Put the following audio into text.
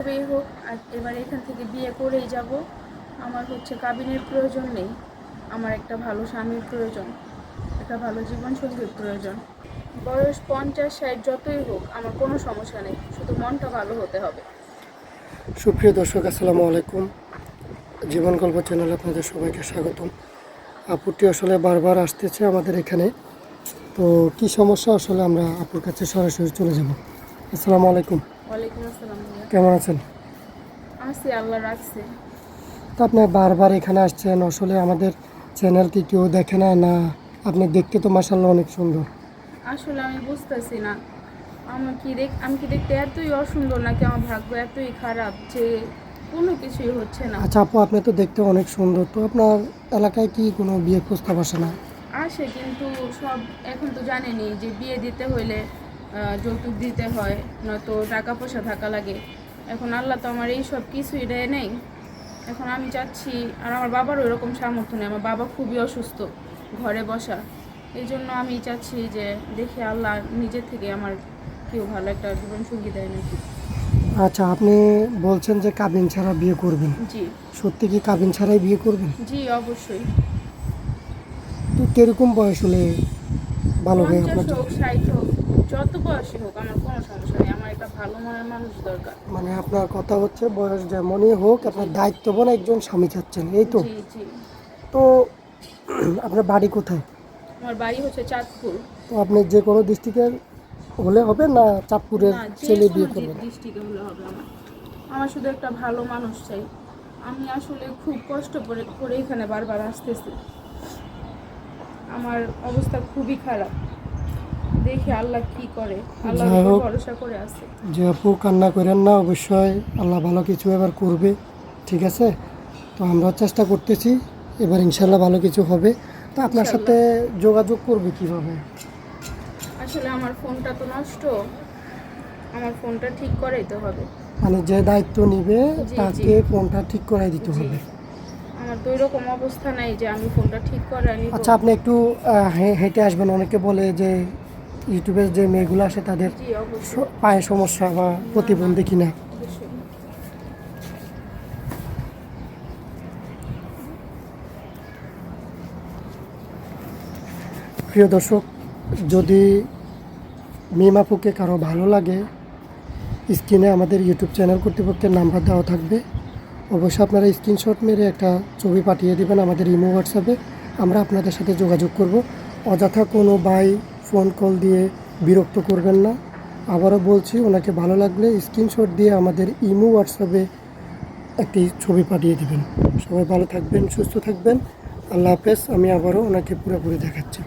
তবেই হোক, আর এবার এখান থেকে বিয়ে করেই যাব। আমার হচ্ছে কাবিনের প্রয়োজন নেই। আমার একটা ভালো স্বামীর প্রয়োজন, একটা ভালো জীবনসঙ্গীর প্রয়োজন। বয়স পঞ্চাশ, ষাট, যতই হোক, আমার কোনো সমস্যা নেই। শুধু মনটা ভালো হতে হবে। সুপ্রিয় দর্শক, আসসালামু আলাইকুম। জীবন গল্প চ্যানেলে আপনাদের সবাইকে স্বাগতম। আপুটি আসলে বারবার আসতেছে আমাদের এখানে। তো কি সমস্যা? আসলে আমরা আপুর কাছে সরাসরি চলে যাব। আসসালামু আলাইকুম। কেমন আছেন? আছে আল্লাহ রাখছে। তো আপনি বারবার এখানে আসছেন আসলে আমাদের চ্যানেল কি কেউ দেখে না না আপনি দেখতে তো মাসাল্লাহ অনেক সুন্দর। আসলে আমি বুঝতেছি না। আমার কি দেখ আমি কি দেখতে এতই অসুন্দর নাকি আমার ভাগ্য এতই খারাপ যে কোনো কিছুই হচ্ছে না। আচ্ছা আপু আপনি তো দেখতে অনেক সুন্দর তো আপনার এলাকায় কি কোনো বিয়ে প্রস্তাব আসে না? আসে কিন্তু সব এখন তো জানেনি যে বিয়ে দিতে আহ, যৌতুক দিতে হয় নয়তো টাকা পয়সা থাকা লাগে। এখন আল্লাহ তো আমার এই সব কিছুই দেয় নেই। এখন আমি চাচ্ছি আর আমার বাবার ওইরকম সামর্থ্য নেই। আমার বাবা খুবই অসুস্থ ঘরে বসা। এই জন্য আমি চাচ্ছি যে দেখি আল্লাহ নিজের থেকে আমার কেউ ভালো একটা জীবনসঙ্গী দেয় নাকি। আচ্ছা আপনি বলছেন যে কাবিন ছাড়া বিয়ে করবেন। জি। সত্যি কি কাবিন ছাড়াই বিয়ে করবেন? জি অবশ্যই। তো কীরকম বয়স হলে ভালো হয় আপনার ষাট হোক যত বয়সী হোক আমার কোনো সমস্যা নেই আমার একটা ভালো মনের মানুষ দরকার। মানে আপনার কথা হচ্ছে বয়স যেমনই হোক আপনার দায়িত্ববান একজন স্বামী চাচ্ছেন এই তো? জি জি। তো আপনার বাড়ি কোথায়? আমার বাড়ি হচ্ছে চাঁদপুর। তো আপনি যে কোনো ডিস্ট্রিক্টের হলে হবে না চাঁদপুরের না যে ছেলে কোনো বিয়ে করবেন ডিস্ট্রিক্টে হলে হবে আমার। আমার শুধু একটা ভালো মানুষ চাই। আমি আসলে খুব কষ্ট করে করে এখানে বারবার আসতেছি। আমার অবস্থা খুবই খারাপ। দেখি আল্লাহ কি করে? আল্লাহর উপর ভরসা করে আছে। যে আপু কান্না করেন না অবশ্যই আল্লাহ ভালো কিছু এবার করবে ঠিক আছে? তো আমরা চেষ্টা করতেছি এবার ইনশাল্লাহ ভালো কিছু হবে। তো আপনার সাথে যোগাযোগ করবে কীভাবে? আসলে আমার ফোনটা তো নষ্ট। আমার ফোনটা ঠিক করাইতে হবে। মানে যে দায়িত্ব নিবে তাকে ফোনটা ঠিক করাই দিতে হবে। আমার তো এরকম অবস্থা নাই যে আমি ফোনটা ঠিক করে আচ্ছা আপনি একটু হেঁটে আসবেন অনেকে বলে যে ইউটিউবের যে মেয়েগুলো আসে তাদের পায়ে সমস্যা বা প্রতিবন্ধী কিনা। প্রিয় দর্শক, যদি মিমাপুকে কারও ভালো লাগে, স্ক্রিনে আমাদের ইউটিউব চ্যানেল কর্তৃপক্ষের নাম্বার দেওয়া থাকবে। অবশ্যই আপনারা স্ক্রিনশট মেরে একটা ছবি পাঠিয়ে দেবেন আমাদের ইমো হোয়াটসঅ্যাপে। আমরা আপনাদের সাথে যোগাযোগ করব। অযথা কোনো বাই ফোন কল দিয়ে বিরক্ত করবেন না। আবারও বলছি, ওনাকে ভালো লাগলে স্ক্রিনশট দিয়ে আমাদের ইমো, হোয়াটসঅ্যাপে একটি ছবি পাঠিয়ে দেবেন। সবাই ভালো থাকবেন, সুস্থ থাকবেন। আল্লাহ হাফেজ, আমি আবারও ওনাকে পুরোপুরি দেখাচ্ছি।